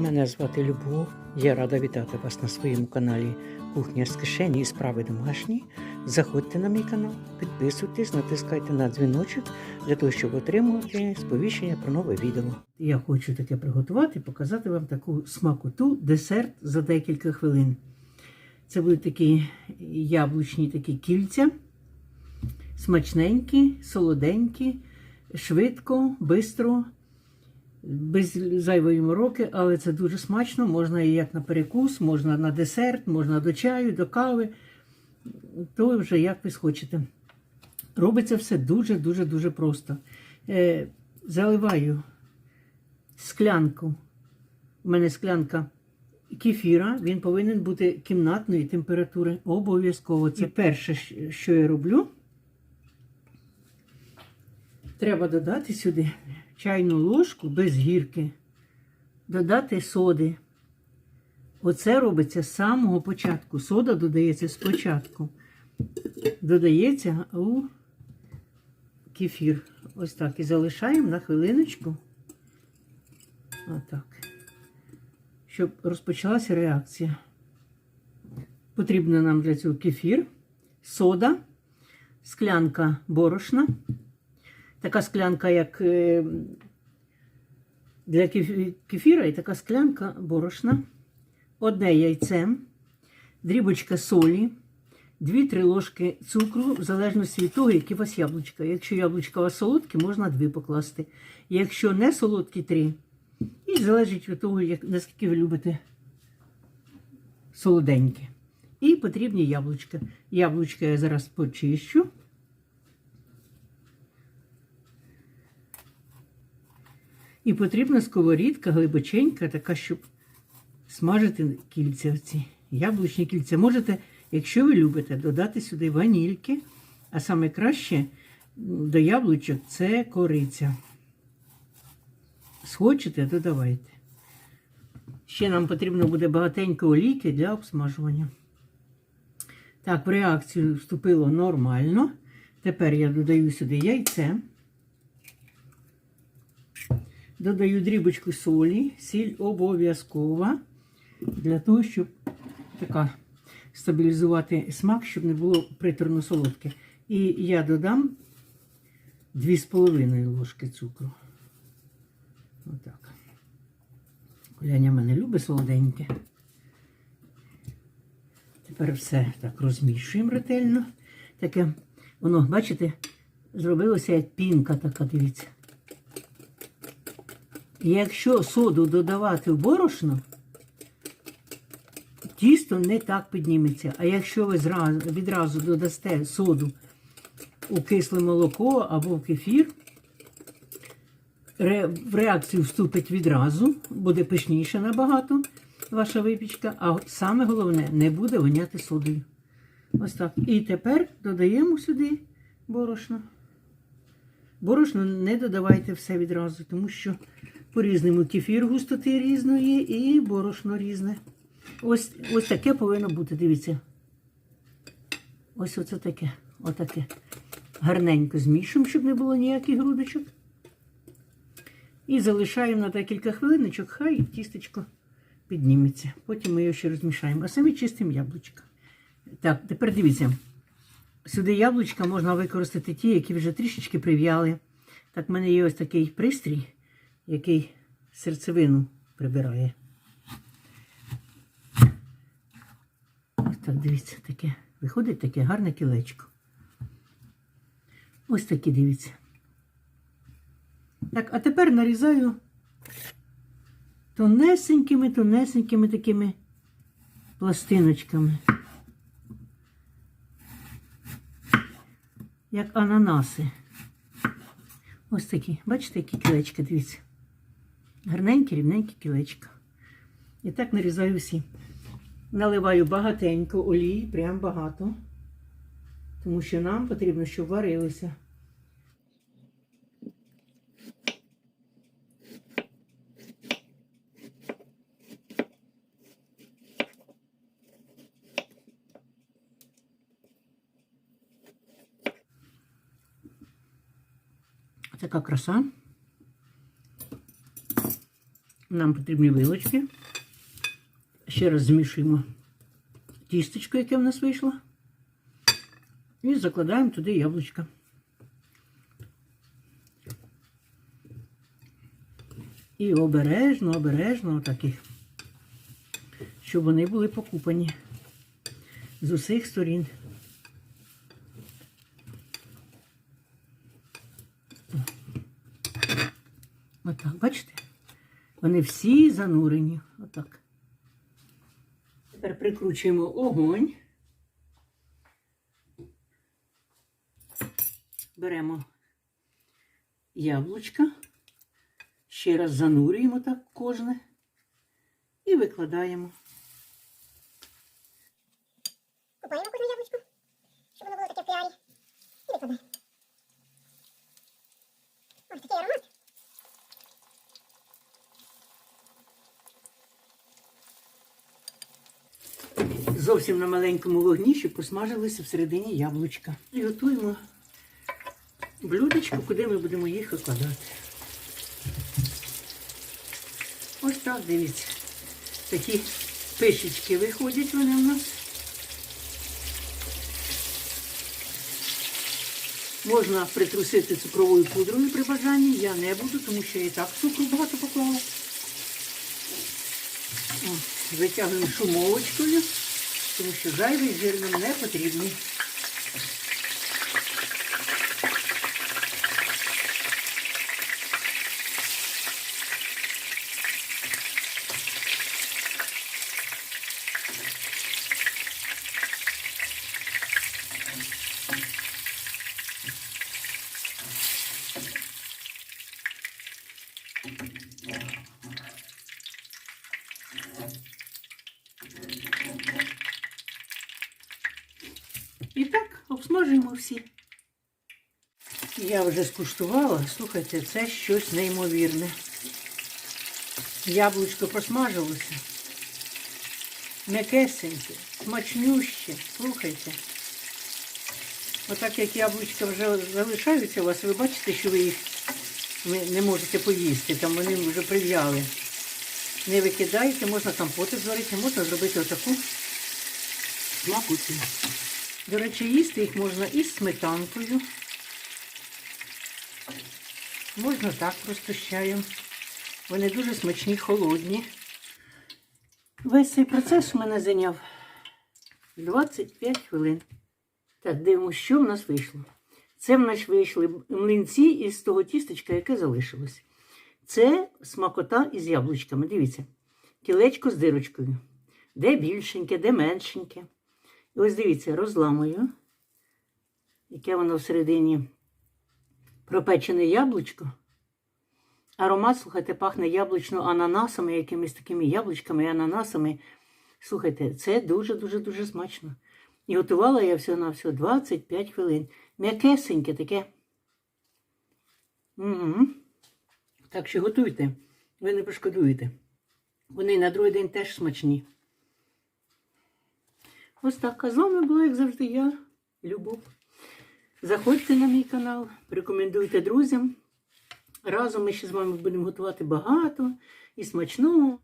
Мене звати Любов. Я рада вітати вас на своєму каналі Кухня з кишені і справи домашні. Заходьте на мій канал, підписуйтесь, натискайте на дзвіночок для того, щоб отримувати сповіщення про нове відео. Я хочу таке приготувати, показати вам таку смакоту, десерт за декілька хвилин. Це будуть такі яблучні такі кільця, смачненькі, солоденькі, швидко, бистро без зайвої мороки, але це дуже смачно. Можна і як на перекус, можна на десерт, можна до чаю, до кави. То вже як ви схочете. Робиться все дуже-дуже дуже просто. Е, заливаю склянку. У мене склянка кефіра, він повинен бути кімнатної температури. Обов'язково. Це перше, що я роблю. Треба додати сюди чайну ложку без гірки, додати соди. Оце робиться з самого початку. Сода додається спочатку. Додається у кефір. Ось так. І залишаємо на хвилиночку. Отак. Щоб розпочалася реакція. Потрібно нам для цього кефір, сода, склянка борошна. Така склянка, як е, для кефіра, і така склянка борошна, одне яйце, дрібочка солі, 2-3 ложки цукру, в залежності від того, які у вас яблучка. Якщо яблучка у вас солодкі, можна 2 покласти. Якщо не солодкі, 3. І залежить від того, як, наскільки ви любите солоденьке. І потрібні яблучка. Яблучка я зараз почищу. І потрібна сковорідка глибоченька, така, щоб смажити кільця. ці Яблучні кільця. Можете, якщо ви любите, додати сюди ванільки, а саме краще до яблучок це кориця. Схочете, додавайте. Ще нам потрібно буде багатенько олійки для обсмажування. Так, в реакцію вступило нормально. Тепер я додаю сюди яйце. Додаю дрібочку солі, сіль обов'язкова, для того, щоб така стабілізувати смак, щоб не було приторно солодке. І я додам 2,5 ложки цукру. Отак. Коляня мене любить солоденьке. Тепер все так розмішуємо ретельно. Таке, воно, бачите, зробилося як пінка така, дивіться. Якщо соду додавати в борошно, тісто не так підніметься. А якщо ви відразу додасте соду у кисле молоко або в кефір, в реакцію вступить відразу, буде пишніше набагато ваша випічка, а саме головне, не буде воняти содою. Ось так. І тепер додаємо сюди борошно. Борошно не додавайте все відразу, тому що по-різному кефір густоти різної і борошно різне. Ось ось таке повинно бути, дивіться. Ось оце таке. Отаке. Гарненько змішуємо, щоб не було ніяких грудочок. І залишаємо на декілька хвилиночок, хай тістечко підніметься. Потім ми його ще розмішаємо. А самі чистимо яблучка. Так, тепер дивіться. Сюди яблучка можна використати ті, які вже трішечки прив'яли. Так, в мене є ось такий пристрій, який серцевину прибирає. Ось так, дивіться, таке. Виходить таке гарне кілечко. Ось такі, дивіться. Так, а тепер нарізаю тонесенькими, тонесенькими такими пластиночками. Як ананаси. Ось такі, бачите, які кілечка, дивіться. Гарненькі, рівненькі кілечка. І так нарізаю всі. Наливаю багатенько олії, прям багато. Тому що нам потрібно, щоб варилися. Така краса. Нам потрібні вилочки. Ще раз змішуємо тістечко, яке в нас вийшло. І закладаємо туди яблучка. І обережно, обережно отаких, щоб вони були покупані з усіх сторін. Отак, бачите? Вони всі занурені. Отак. Тепер прикручуємо огонь. Беремо яблучка. Ще раз занурюємо так кожне і викладаємо. Купаємо кожне яблучко, щоб воно було таке в піарі. І викладаємо. Ось такий аромат. Зовсім на маленькому вогні, щоб посмажилися всередині яблучка. І готуємо блюдечко, куди ми будемо їх викладати. Ось так, дивіться. Такі пишечки виходять вони в нас. Можна притрусити цукровою пудрою при бажанні. Я не буду, тому що я і так цукру багато поклала. Витягуємо шумовочкою, тому що зайвий жир не потрібний. І так обсмажуємо всі. Я вже скуштувала, слухайте, це щось неймовірне. Яблучко просмажилося. М'якесеньке, смачнюще. Слухайте. Отак як яблучка вже залишаються у вас, ви бачите, що ви їх не, можете поїсти, там вони вже прив'яли. Не викидайте, можна компоти зварити, можна зробити отаку смакуцю. До речі, їсти їх можна із сметанкою. Можна так просто з чаєм. Вони дуже смачні, холодні. Весь цей процес у мене зайняв 25 хвилин. Так, дивимося, що в нас вийшло. Це в нас вийшли млинці із того тістечка, яке залишилось. Це смакота із яблучками. Дивіться, кілечко з дирочкою. Де більшеньке, де меншеньке. Ось дивіться, розламую, яке воно всередині пропечене яблучко. Аромат, слухайте, пахне яблучно-ананасами, якимись такими яблучками і ананасами. Слухайте, це дуже-дуже-дуже смачно. І готувала я всього на всього 25 хвилин. М'якесеньке таке. Угу. Так що готуйте, ви не пошкодуєте. Вони на другий день теж смачні. Ось так. А з вами була, як завжди, я, Любов. Заходьте на мій канал, рекомендуйте друзям. Разом ми ще з вами будемо готувати багато і смачного.